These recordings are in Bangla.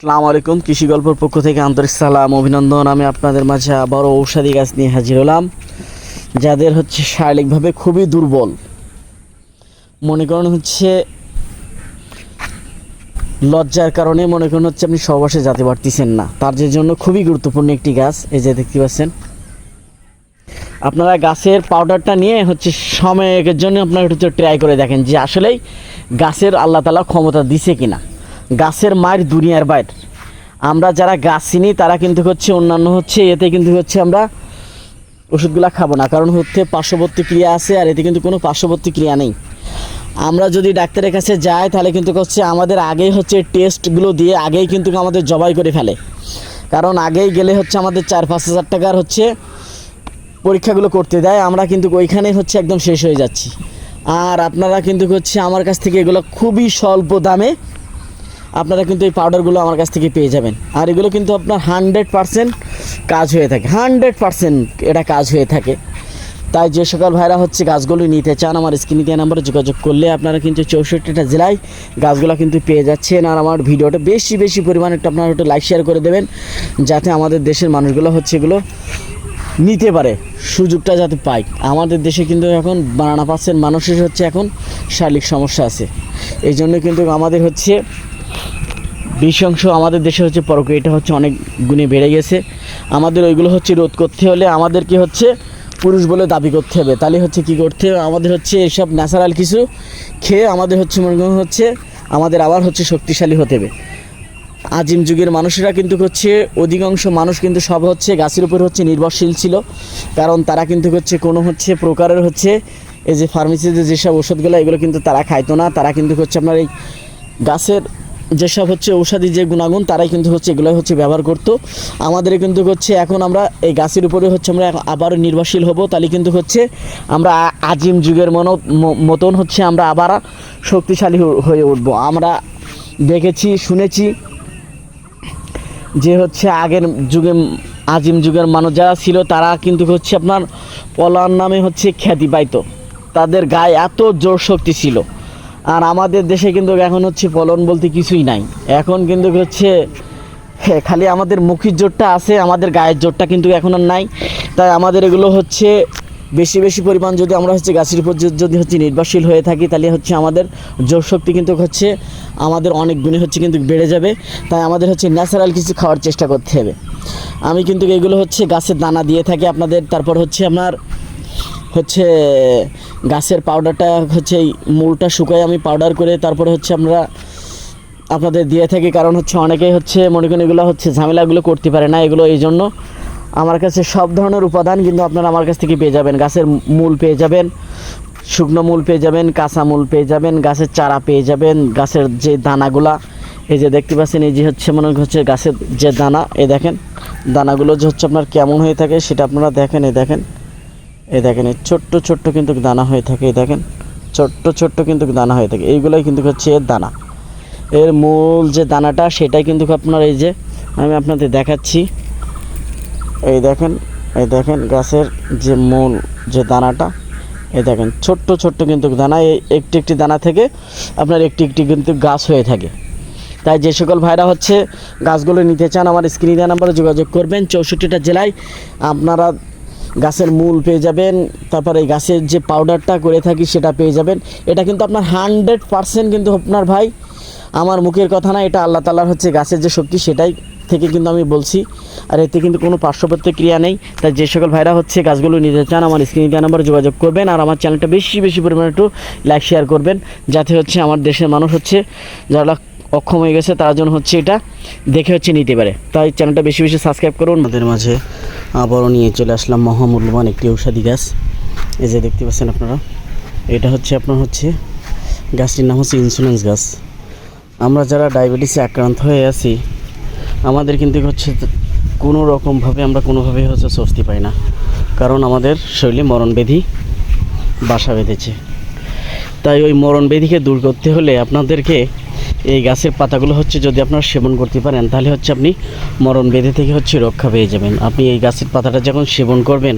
আসসালামু আলাইকুম, কৃষি গল্পের পক্ষ থেকে আন্তরিক সালাম, অভিনন্দন। আমি আপনাদের মাঝে আবারও ঔষধি গাছ নিয়ে হাজির হলাম, যাদের হচ্ছে শারীরিকভাবে খুবই দুর্বল। মনে করেন হচ্ছে লজ্জার কারণে মনে করেন হচ্ছে আপনি সহবাসে যেতে পারতেছেন না। তার যে জন্য খুবই গুরুত্বপূর্ণ একটি গাছ, এই যে দেখতে পাচ্ছেন। আপনারা গাছের পাউডারটা নিয়ে হচ্ছে সময়ের জন্য আপনারা একটু ট্রাই করে দেখেন যে আসলেই গাছের আল্লাহ তালা ক্ষমতা দিছে কিনা। গাছের মায়ের দুনিয়ার বাইর। আমরা যারা গাছ চিনি, তারা কিন্তু হচ্ছে অন্যান্য হচ্ছে, এতে কিন্তু হচ্ছে আমরা ওষুধগুলো খাব না। কারণ হচ্ছে পার্শ্ববর্তী ক্রিয়া আছে আর এতে কিন্তু কোনো পার্শ্ববর্তী ক্রিয়া নেই। আমরা যদি ডাক্তারের কাছে যাই, তাহলে কিন্তু হচ্ছে আমাদের আগেই হচ্ছে টেস্টগুলো দিয়ে আগেই কিন্তু আমাদের জবাই করে ফেলে। কারণ আগেই গেলে হচ্ছে আমাদের চার পাঁচ হাজার টাকার হচ্ছে পরীক্ষাগুলো করতে দেয়। আমরা কিন্তু ওইখানেই হচ্ছে একদম শেষ হয়ে যাচ্ছি। আর আপনারা কিন্তু হচ্ছে আমার কাছ থেকে এগুলো খুবই স্বল্প দামে আপনারা কিন্তু এই পাউডারগুলো আমার কাছ থেকে পেয়ে যাবেন। আর এগুলো কিন্তু আপনার হান্ড্রেড পারসেন্ট কাজ হয়ে থাকে। হান্ড্রেড পারসেন্ট এটা কাজ হয়ে থাকে। তাই যে সকল ভাইরা হচ্ছে গাছগুলো নিতে চান, আমার স্ক্রিনে দেওয়া নাম্বারে যোগাযোগ করলে আপনারা কিন্তু চৌষট্টিটা জেলায় গাছগুলো কিন্তু পেয়ে যাচ্ছেন। আর আমার ভিডিওটা বেশি বেশি পরিমাণে একটু আপনারা একটু লাইক শেয়ার করে দেবেন, যাতে আমাদের দেশের মানুষগুলো হচ্ছে এগুলো নিতে পারে, সুযোগটা যাতে পায়। আমাদের দেশে কিন্তু এখন বানানা পার্সেন্ট মানুষের হচ্ছে এখন শারীরিক সমস্যা আছে। এই জন্য কিন্তু আমাদের হচ্ছে বিশ অংশ আমাদের দেশে হচ্ছে এটা হচ্ছে অনেক গুণে বেড়ে গেছে। আমাদের ওইগুলো হচ্ছে রোধ করতে হলে আমাদেরকে হচ্ছে পুরুষ বলে দাবি করতে হবে। তাহলে হচ্ছে কি করতে হবে? আমাদের হচ্ছে এসব ন্যাচারাল কিছু খেয়ে আমাদের হচ্ছে মনে হচ্ছে আমাদের আবার হচ্ছে শক্তিশালী হতে হবে। আজিম যুগের মানুষেরা কিন্তু হচ্ছে অধিকাংশ মানুষ কিন্তু সব হচ্ছে গাছের উপর হচ্ছে নির্ভরশীল ছিল। কারণ তারা কিন্তু হচ্ছে কোনো হচ্ছে প্রকারের হচ্ছে এই যে ফার্মেসিতে যেসব ওষুধগুলো এগুলো কিন্তু তারা খাইতো না। তারা কিন্তু হচ্ছে আপনার এই গাছের যেসব হচ্ছে ঔষধি যে গুণাগুণ, তারাই কিন্তু হচ্ছে এগুলো হচ্ছে ব্যবহার করতো। আমাদের কিন্তু হচ্ছে এখন আমরা এই গাছের উপরে হচ্ছে আমরা আবারও নির্ভরশীল হব। তাহলে কিন্তু হচ্ছে আমরা আজিম যুগের মনো মতন হচ্ছে আমরা আবার শক্তিশালী হয়ে উঠবো। আমরা দেখেছি, শুনেছি যে হচ্ছে আগের যুগে আজিম যুগের মানুষ যারা ছিল, তারা কিন্তু হচ্ছে আপনার পলার নামে হচ্ছে খ্যাতি পাইতো। তাদের গায়ে এত জোর শক্তি ছিল। আর আমাদের দেশে কিন্তু এখন হচ্ছে ফলন বলতে কিছুই নাই। এখন কিন্তু হচ্ছে খালি আমাদের মুখের জোরটা আছে, আমাদের গায়ের জোরটা কিন্তু এখন আর নাই। তাই আমাদের এগুলো হচ্ছে বেশি বেশি পরিমাণ যদি আমরা হচ্ছে গাছের উপর যদি হচ্ছে নির্ভরশীল হয়ে থাকি, তাহলে হচ্ছে আমাদের জোর শক্তি কিন্তু হচ্ছে আমাদের অনেক গুণে হচ্ছে কিন্তু বেড়ে যাবে। তাই আমাদের হচ্ছে ন্যাচারাল কিছু খাওয়ার চেষ্টা করতে হবে। আমি কিন্তু এগুলো হচ্ছে গাছের দানা দিয়ে থাকি আপনাদের। তারপর হচ্ছে আপনার হচ্ছে গাছের পাউডারটা হচ্ছে এই মূলটা শুকাই আমি পাউডার করে তারপরে হচ্ছে আমরা আপনাদের দিয়ে থাকি। কারণ হচ্ছে অনেকেই হচ্ছে মনে করেন এগুলো হচ্ছে ঝামেলাগুলো করতে পারে না এগুলো এই জন্য। আমার কাছে সব ধরনের উপাদান কিন্তু আপনারা আমার কাছ থেকে পেয়ে যাবেন। গাছের মূল পেয়ে যাবেন, শুকনো মূল পেয়ে যাবেন, কাঁচা মূল পেয়ে যাবেন, গাছের চারা পেয়ে যাবেন, গাছের যে দানাগুলা, এই যে দেখতে পাচ্ছেন, এই যে হচ্ছে মনে হচ্ছে গাছের যে দানা এ দেখেন, দানাগুলো যে হচ্ছে আপনার কেমন হয়ে থাকে সেটা আপনারা দেখেন, এই দেখেন। এই দেখেন, এই ছোট্ট ছোট্ট কিন্তু দানা হয়ে থাকে, এই দেখেন। ছোট্ট ছোট্ট কিন্তু দানা হয়ে থাকে। এইগুলোই কিন্তু হচ্ছে এর দানা। এর মূল যে দানাটা, সেটাই কিন্তু আপনার এই যে আমি আপনাদের দেখাচ্ছি। এই দেখেন এই দেখেন গাছের যে মূল যে দানাটা, এই দেখেন, ছোট্ট ছোট্ট কিন্তু দানা। এই একটি একটি দানা থেকে আপনার একটি একটি কিন্তু গাছ হয়ে থাকে। তাই যে সকল ভাইরা হচ্ছে গাছগুলো নিতে চান, আমার স্ক্রিনে নাম্বারে যোগাযোগ করবেন। চৌষট্টিটা জেলায় আপনারা গাছের মূল পেয়ে যাবেন, তারপরে এই গাছের যে পাউডারটা করে থাকি সেটা পেয়ে যাবেন। এটা কিন্তু আপনার হান্ড্রেড পারসেন্ট কিন্তু আপনার ভাই, আমার মুখের কথা না, এটা আল্লাহ তালার হচ্ছে গাছের যে শক্তি, সেটাই থেকে কিন্তু আমি বলছি। আর এতে কিন্তু কোনো পার্শ্ববর্তী ক্রিয়া নেই। তাই যে সকল ভাইরা হচ্ছে গাছগুলো নিতে চান, আমার স্ক্রিনে দেওয়া নাম্বারে যোগাযোগ করবেন আর আমার চ্যানেলটা বেশি বেশি পরিমাণে একটু লাইক শেয়ার করবেন। যাতে হচ্ছে আমার দেশের মানুষ হচ্ছে, যারা অক্ষম হয়ে গেছে, তার জন্য হচ্ছে এটা দেখে হচ্ছে নিতে পারে। তাই চ্যানেলটা বেশি বেশি সাবস্ক্রাইব করুন। আমাদের মাঝে আবারও নিয়ে চলে আসলাম মহামূল্যবান একটি ঔষধি গাছ। এই যে দেখতে পাচ্ছেন আপনারা, এটা হচ্ছে আপনার হচ্ছে গাছটির নাম হচ্ছে ইন্স্যুরেন্স গাছ। আমরা যারা ডায়াবেটিসে আক্রান্ত হয়ে আছি, আমাদের কিন্তু হচ্ছে কোনো রকমভাবে আমরা কোনোভাবে হচ্ছে স্বস্তি পাই না। কারণ আমাদের শরীরে মরণব্যাধি বাসা বেঁধেছে। তাই ওই মরণ ব্যাধিকে দূর করতে হলে আপনাদেরকে এই গাছের পাতাগুলো হচ্ছে যদি আপনারা সেবন করতে পারেন, তাহলে হচ্ছে আপনি মরণ বেঁধে থেকে হচ্ছে রক্ষা পেয়ে যাবেন। আপনি এই গাছের পাতাটা যখন সেবন করবেন,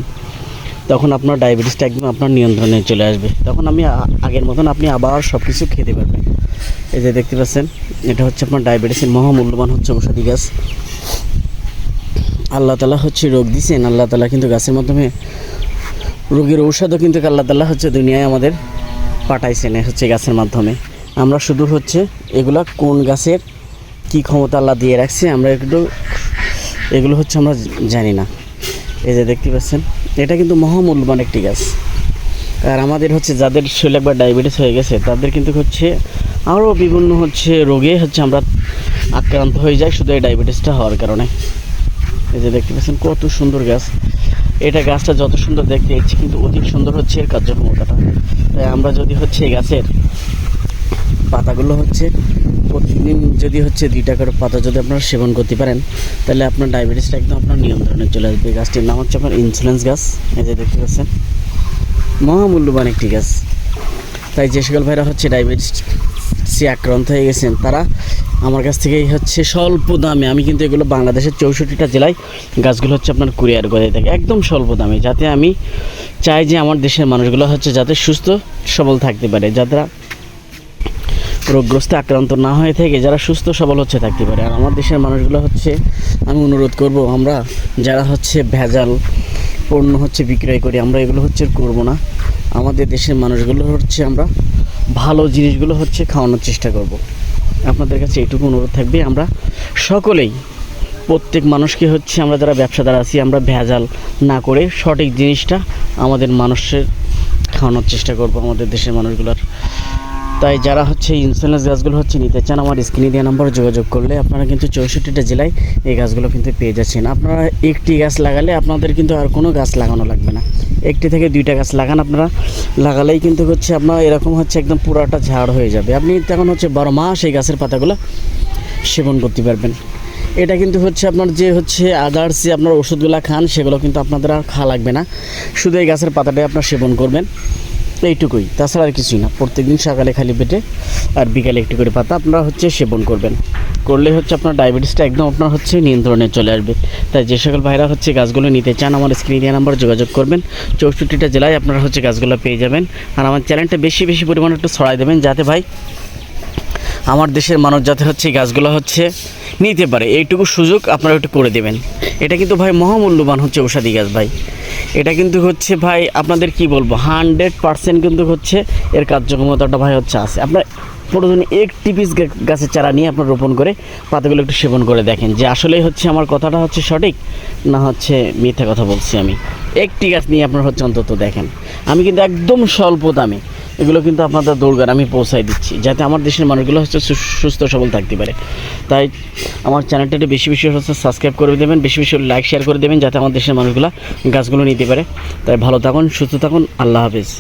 তখন আপনার ডায়াবেটিসটা একদম আপনার নিয়ন্ত্রণে চলে আসবে। তখন আমি আগের মতন আপনি আবার সব কিছু খেতে পারবেন। এই যে দেখতে পাচ্ছেন, এটা হচ্ছে আপনার ডায়াবেটিসের মহামূল্যবান হচ্ছে ঔষধি গাছ। আল্লাহ তালা হচ্ছে রোগ দিছেন, আল্লাহ তালা কিন্তু গাছের মাধ্যমে রোগীর ঔষধও কিন্তু আল্লাহ তালা হচ্ছে দুনিয়ায় আমাদের পাঠাইছেন হচ্ছে গাছের মাধ্যমে। আমরা শুধু হচ্ছে এগুলা কোন গাছের কি ক্ষমতা আল্লাহ দিয়ে রাখছে, আমরা একটু এগুলো হচ্ছে আমরা জানি না। এই যে দেখতে পাচ্ছেন, এটা কিন্তু মহামূল্যবান একটি গাছ। আর আমাদের হচ্ছে যাদের শরীরে একবার ডায়াবেটিস হয়ে গেছে, তাদের কিন্তু হচ্ছে আরও বিভিন্ন হচ্ছে রোগে হচ্ছে আমরা আক্রান্ত হয়ে যাই শুধু এই ডায়াবেটিসটা হওয়ার কারণে। এই যে দেখতে পাচ্ছেন, কত সুন্দর গাছ। এটা গাছটা যত সুন্দর দেখতে কিন্তু অধিক সুন্দর হচ্ছে এর কার্যক্ষমতাটা। তাই আমরা যদি হচ্ছে এই গাছের পাতাগুলো হচ্ছে, প্রতিদিন যদি হচ্ছে দুই টাকার পাতা যদি আপনারা সেবন করতে পারেন, তাহলে আপনার ডায়াবেটিসটা একদম আপনার নিয়ন্ত্রণে চলে আসবে। গাছটির নাম হচ্ছে আপনার ইনসুলেন্স গাছ। এই যে দেখতে পাচ্ছেন, মহামূল্যবান একটি গাছ। তাই যে সকল ভাইরা হচ্ছে ডায়াবেটিসে আক্রান্ত হয়ে গেছেন, তারা আমার কাছ থেকেই হচ্ছে স্বল্প দামে, আমি কিন্তু এগুলো বাংলাদেশের চৌষট্টিটা জেলায় গাছগুলো হচ্ছে আপনার কুরিয়ার করে থাকে, একদম স্বল্প দামে, যাতে আমি চাই যে আমার দেশের মানুষগুলো হচ্ছে যাতে সুস্থ, সবল থাকতে পারে যারা রোগগ্রস্ত আক্রান্ত না হয়ে থেকে যারা সুস্থ, সবল হচ্ছে থাকতে পারে। আর আমার দেশের মানুষগুলো হচ্ছে, আমি অনুরোধ করব আমরা, যারা হচ্ছে ভেজাল পণ্য হচ্ছে বিক্রয় করি, আমরা এগুলো হচ্ছে করব না। আমাদের দেশের মানুষগুলো হচ্ছে আমরা ভালো জিনিসগুলো হচ্ছে খাওয়ানোর চেষ্টা করব। আপনাদের কাছে এইটুকু অনুরোধ থাকবে, আমরা সকলেই, প্রত্যেক মানুষকে হচ্ছে আমরা যারা ব্যবসাদার আছি, আমরা ভেজাল না করে সঠিক জিনিসটা আমাদের মানুষের খাওয়ানোর চেষ্টা করব, আমাদের দেশের মানুষগুলোর। তাই যারা হচ্ছে ইন্স্যুরেন্স গাছগুলো হচ্ছে নিতে চান, আমার স্ক্রিনে দেওয়া নাম্বারে যোগাযোগ করলে আপনারা কিন্তু চৌষট্টিটা জেলায় এই গাছগুলো কিন্তু পেয়ে যাচ্ছেন। আপনারা একটি গাছ লাগালে আপনাদের কিন্তু আর কোনো গাছ লাগানো লাগবে না। একটি থেকে দুইটা গাছ লাগান আপনারা। লাগালেই কিন্তু হচ্ছে আপনার এরকম হচ্ছে একদম পুরাটা ঝাড় হয়ে যাবে। আপনি তখন হচ্ছে বারো মাস এই গাছের পাতাগুলো সেবন করতে পারবেন। এটা কিন্তু হচ্ছে আপনার যে হচ্ছে আদার্স যে আপনার ওষুধগুলো খান, সেগুলো কিন্তু আপনাদের আর খাওয়া লাগবে না। শুধু এই গাছের পাতাটাই আপনার সেবন করবেন। এইটুকুই। তাছাড়া আর কিছুই না। প্রত্যেকদিন সকালে খালি পেটে আর বিকালে একটু করে পাতা আপনারা হচ্ছে সেবন করবেন। করলে হচ্ছে আপনার ডায়াবেটিসটা একদম আপনার হচ্ছে নিয়ন্ত্রণে চলে আসবে। তাই যে সকল ভাইরা হচ্ছে গাছগুলো নিতে চান, আমার স্ক্রিনে নাম্বার যোগাযোগ করবেন। চৌষট্টিটা জেলায় আপনারা হচ্ছে গাছগুলো পেয়ে যাবেন। আর আমার চ্যানেলটা বেশি বেশি পরিমাণে একটু ছড়াই দেবেন, যাতে ভাই আমার দেশের মানুষ যাতে হচ্ছে গাছগুলো হচ্ছে, নিতে পারে। এইটুকু সুযোগ আপনারা একটু করে দেবেন। এটা কিন্তু ভাই মহামূল্যবান হচ্ছে ঔষধি গাছ ভাই। এটা কিন্তু হচ্ছে ভাই, আপনাদের কি বলব, হান্ড্রেড পার্সেন্ট কিন্তু হচ্ছে এর কার্যক্ষমতাটা ভাই হচ্ছে আছে। আপনার প্রয়োজনে একটি পিস গাছের চারা নিয়ে আপনার রোপণ করে পাতাগুলো একটু সেবন করে দেখেন যে আসলেই হচ্ছে আমার কথাটা হচ্ছে সঠিক না হচ্ছে মিথ্যা কথা বলছি আমি। একটি গাছ নিয়ে আপনার হচ্ছে অন্তত দেখেন। আমি কিন্তু একদম স্বল্প দামে এগুলো কিন্তু আপনাদের দৌড়গান আমি পৌঁছাই দিচ্ছি। যাতে আমার দেশের মানুষগুলো হচ্ছে সুস্থ সবল থাকতে পারে। তাই আমার চ্যানেলটা একটু বেশি বেশি হচ্ছে সাবস্ক্রাইব করে দেবেন, বেশি বেশি লাইক শেয়ার করে দেবেন, যাতে আমার দেশের মানুষগুলো গাছগুলো নিতে পারে। তাই ভালো থাকুন, সুস্থ থাকুন, আল্লাহ হাফিজ।